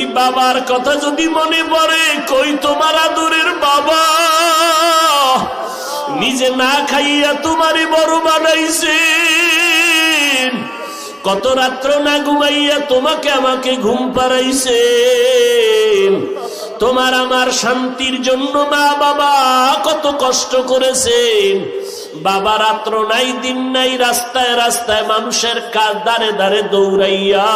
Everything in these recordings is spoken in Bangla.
ওই বাবার কথা যদি মনে পড়ে, কই তোমার আদরের বাবা? নিজে না খাইয়া তোমারে বড় বানাইছেন। কত রাত্র না ঘুমাইয়া তোমাকে আমাকে ঘুম পাড়াইছেন। তোমার আমার শান্তির জন্য মা বাবা কত কষ্ট করেছেন। বাবা রাত্র নাই, দিন নাই, রাস্তায় রাস্তায় মানুষের কাজ দাঁড়ে দাঁড়ে দৌড়াইয়া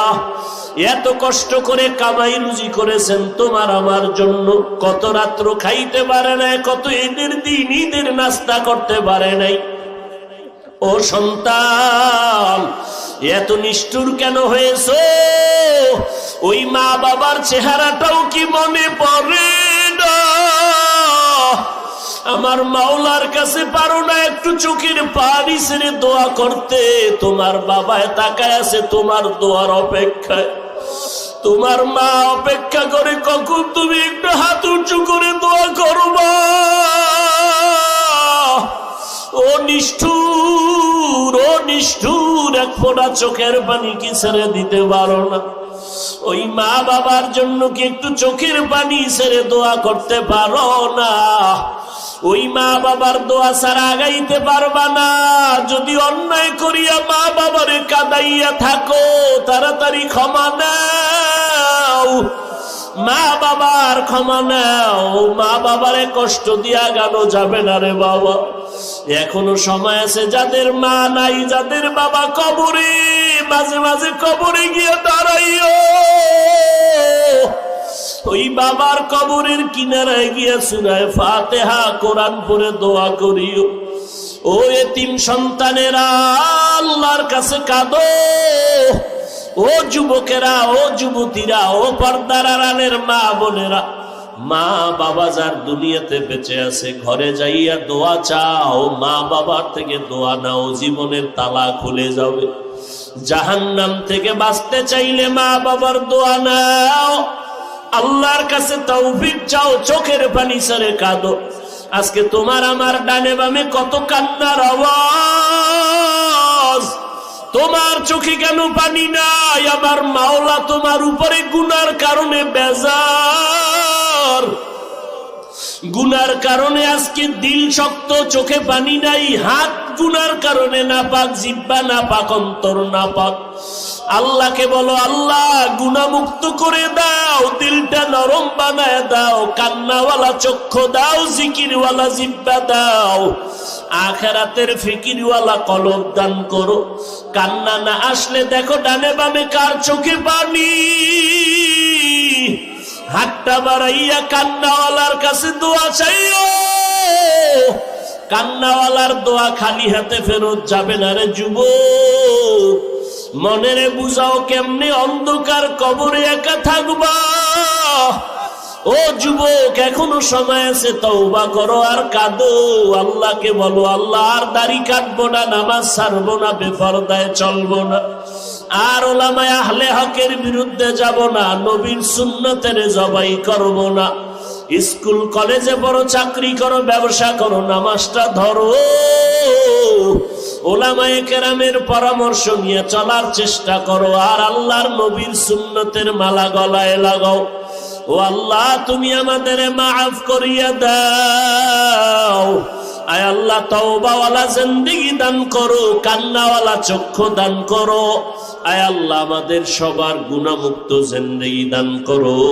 এত কষ্ট করে কামাই রুজি করেছেন, তোমার আমার জন্য কত রাত্র খাইতে পারে নাই, কত ঈদের দিন ঈদের নাস্তা করতে পারে নাই। ও সন্তান, এত নিষ্ঠুর কেন হয়েছ? ওই মা বাবার চেহারাটাও কি মনে পড়ে না? আমার মাওলার কাছে পারো না একটু চোখের পানি ছেড়ে দোয়া করতে, তোমার বাবায় তাকায় আছে তোমার দোয়ার অপেক্ষায়। তোমার মা অপেক্ষা করে কখন তুমি একটু হাত উঁচু করে দোয়া করবা? ও নিষ্ঠুর ও নিষ্ঠুর, এক ফোঁটা চোখের পানি কি ছেড়ে দিতে পারো না? ওই মা বাবার জন্য কি একটু চোখের পানি ছেড়ে দোয়া করতে পারো না? ওই মা বাবার দোয়া ছাড়া আগাইতে পারবা না। যদি অন্যায় করিয়া মা বাবারে কাদাইয়া থাকো, তাড়াতাড়ি ক্ষমা নাও। মা বাবার ক্ষমা নাও। মা বাবারে কষ্ট দিয়া গানো যাবে না রে বাবা। এখনও সময় আছে, যাদের মা নাই, যাদের বাবা কবরে, মাঝে মাঝে কবরে গিয়ে দাঁড়াইও। ওই বাবার কবরের কিনারায় গিয়ে সুরায় ফাতেহা কোরআন পরে দোয়া করিও। ও এতিম সন্তানেরা, আল্লাহর কাছে কাঁদো। ও যুবকেরা, ও যুবতীরা, ও পর্দার আড়ালের মা বোনেরা, মা বাবা যার দুনিয়াতে বেঁচে আছে, ঘরে যাইয়া দোয়া চাও, মা বাবার থেকে দোয়া নাও, জীবনের তালা খুলে যাবে। জাহান্নাম থেকে বাঁচতে চাইলে মা বাবার দোয়া নাও। আল্লাহর কাছে তৌফিক চাও, চোখের পানি সরে কাঁদো। আজকে তোমার আমার ডানে বামে কত কান্নার আওয়াজ। তোমার চোখে কেন পানি নাই? আমার মাওলা তোমার উপরে গুনার কারণে বেজার। গুনার কারণে আজকে দিল শক্ত, চোখে পানি নাই, হাত গুনার কারণে না পাক জিব্বা না পাক অন্তর না পাক আল্লাহকে বলো, আল্লাহ গুনামুক্ত করে দাও বানায় দাও, কান্নাওয়ালা চক্ষু দাও, জিকিরওয়ালা জিব্বা দাও। আখেরাতের ফিকিরওয়ালা কলব দান করো। কান্না না আসলে দেখো ডানে বামে কার চোখে পানি। হাতটা বাড়াইয়া কান্নাওয়ালার কাছে দোয়া চাইও। কান্নাওয়ালার দোয়া খালি হাতে ফেরত যাবে না রে যুব মনেরে বুঝাও কেমনে অন্ধকার কবরে একা থাকবা। ও যুবক, এখনও সময় আছে, তওবা করো আর কাঁদো। আল্লাহকে বলো, আল্লাহ, আর দাড়ি কাটবো না, নামাজ ছাড়বো না বেফরদায় চলবো না। আর ওলামায় আহলে হকের বিরুদ্ধে যাব না, নবীর সুন্নতের জবাই করব না। স্কুল, কলেজে বড় চাকরি করো, ব্যবসা করো, নামাজটা ধরো। ওলামায়ে কেরামের পরামর্শ নিয়ে চলার চেষ্টা করো, আর আল্লাহর নবীর সুন্নতের মালা গলায় লাগাও। ও আল্লাহ, তুমি আমাদের মাফ করিয়া দাও। আয় আল্লাহ, তওবাওয়ালা জিন্দেগি দান করো, কান্নাওয়ালা চক্ষু দান করো। আয় আল্লাহ, আমাদের সবার গুণামুক্ত জিন্দেগি দান করো।